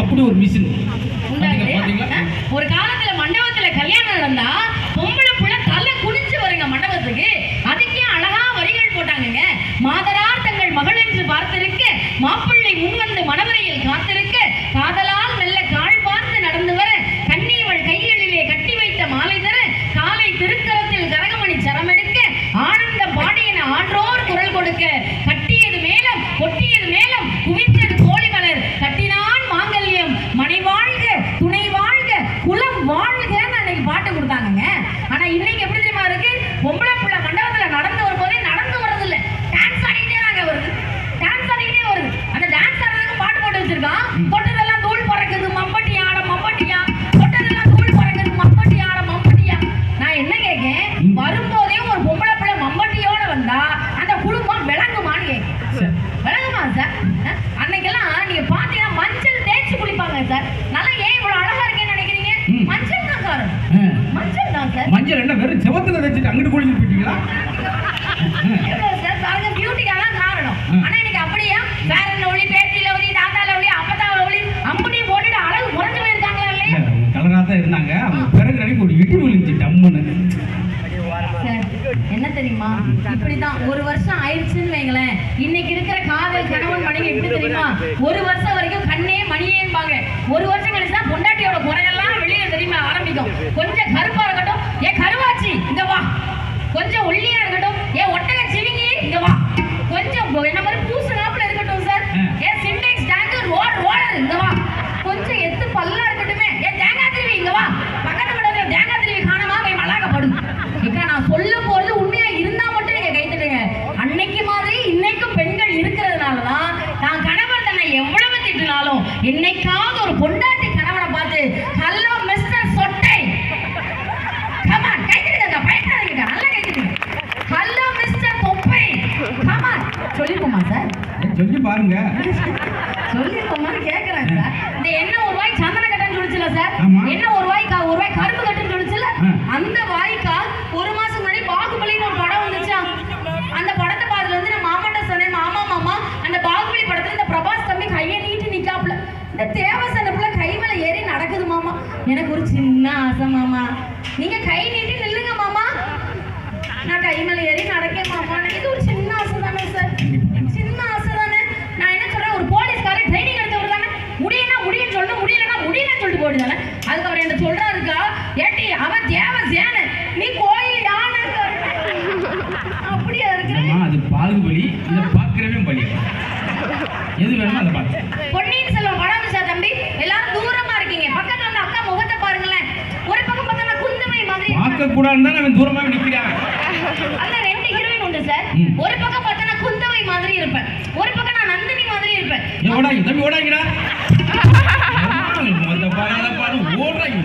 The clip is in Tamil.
அப்படி ஒரு மிஷின்? ஒரு காலத்துல மண்டபத்துல கல்யாணம் நடந்தா பொம்பளை புள்ள தலை குனிஞ்சு வருங்க மண்டபத்துக்கு. அதுக்கே அழகா வரிகள் போட்டாங்கங்க. மாதரார் தங்கள் மகள் என்று பார்த்திருக்க மாப்பிள்ளை முன்வந்து மணவரையில் காத்திருக்க காதலால் மெல்ல கால் பார்த்து நடந்து வர கண்ணீவள் கைகளிலே கட்டி வைத்த மாலை தர காலை திருக்கரத்தில் கரகமணி சரமெடுக்க ஆனந்த பாடியன ஆன்றோர் குரல் கொடுக்க தொட்டதெல்லாம் தூள் பறக்குது மம்பட்டி ஆட மம்பட்டியா? தொட்டதெல்லாம் தூள் பறக்குது மம்பட்டி ஆட மம்பட்டியா? நான் என்ன கேட்கேன் வரும்போதே ஒரு பொம்பளை பிள்ளை மம்பட்டியோட வந்தா அந்த குடும்பம் விளங்குமான்னு கேட்கேன் சரி. விளங்குமா சார்? அன்னைக்கெல்லாம் நீங்க பாத்தீங்கன்னா மஞ்சள் தேய்ச்சி குளிப்பாங்க சார். நல்லா ஏன் இவ்வளவு அழகா இருக்கேன்னு நினைக்கிறீங்க. மஞ்சள் தான் காரணம். மஞ்சள் தான் சார். மஞ்சள் என்ன வெறும் செவத்துல வச்சுட்டு அங்கிட்டு குளிச்சு போயிட்டீங்களா? என்ன தெரியுமா? இப்படிதான் ஒரு வருஷம் ஆயிடுச்சுன்னு வைங்களேன். இன்னைக்கு இருக்கிற காதல் கணவன் மனைவி எப்படி தெரியுமா? ஒரு வருஷம் வரைக்கும் கண்ணே மணியேன்பாங்க ஒரு வருஷம் கழிச்சுதான் பொண்டாட்டியோட குறையெல்லாம் வெளியே தெரியுமா ஆரம்பிக்கும். கொஞ்சம் கருப்பு என்னைக்காவது ஒரு பொண்டாட்டி கணவனை பார்த்து ஹலோ மிஸ்டர் சொட்டை. கமான் கை தட்டுங்க பயப்படாதீங்க நல்லா கை தட்டுங்க ஹலோ மிஸ்டர் தொப்பை கமான் சொல்லிருக்கோமா சார் சொல்லி பாருங்க. சொல்லிருக்கோமான்னு கேக்குறேன் சார் இந்த என்ன ஒரு வாய் சந்தன கட்டன்னு சொல்லிச்சுல சார். என்ன ஒரு வாய் கா- ஒரு வாய் கருப்பு கட்டுன்னு சொல்லிச்சுல ஆ. அந்த வாய்க்கா ஒரு மாசம் முன்னாடி பாகுபலின்னு ஒரு படம் வந்துச்சா அந்த படத்தை பார்த்துட்டு வந்து நான் மாமாட்ட சொன்னேன் மாமா மாமா அந்த பாகுபலி படத்துல இந்த பிரபாஸ் தம்பி கையை நீட்டி நிக்காப்புல இந்த தேவசன புள்ள கை மேல ஏறி நடக்குது மாமா எனக்கு ஒரு சின்ன ஆசை மாமா. நீங்க கை நீட்டி நில்லுங்க மாமா. நான் கை மேல ஏறி நடக்கேன் மாமா. இது ஒரு சின்ன ஆசை தானே சார் சின்ன ஆசை தானே நான் என்ன சொல்றேன்? ஒரு போலீஸ்காரர் ட்ரைனிங் எடுத்தவர் தானே முடியும்னா முடியும்னு சொல்லணும் முடியலன்னா முடியலன்னு சொல்லிட்டு போயிடு தானே அதுக்கு அவர் என்ன சொல்றாருக்கா? ஏட்டி அவன் தேவ சேனு நீ கோயில் யானை அப்படியா இருக்கிற? அது பாலுக்கு பலி இதை பார்க்கிறவே பலி. எது வேணுமோ அதை பார்த்து. பொன்னியின் செல்வன் படம் தம்பி. எல்லாரும் இருக்க கூடாதுன்னு அவன் தூரமா நிக்கிறான். அண்ணா ரெண்டு ஹீரோயின் உண்டு சார் ஒரு பக்கம் பார்த்தா நான் குந்தவை மாதிரி இருப்பேன். ஒரு பக்கம் நான் நந்தினி மாதிரி இருப்பேன். எவ்வளோ தம்பி ஓடாங்கடா அந்த பாரு ஓடுறாங்க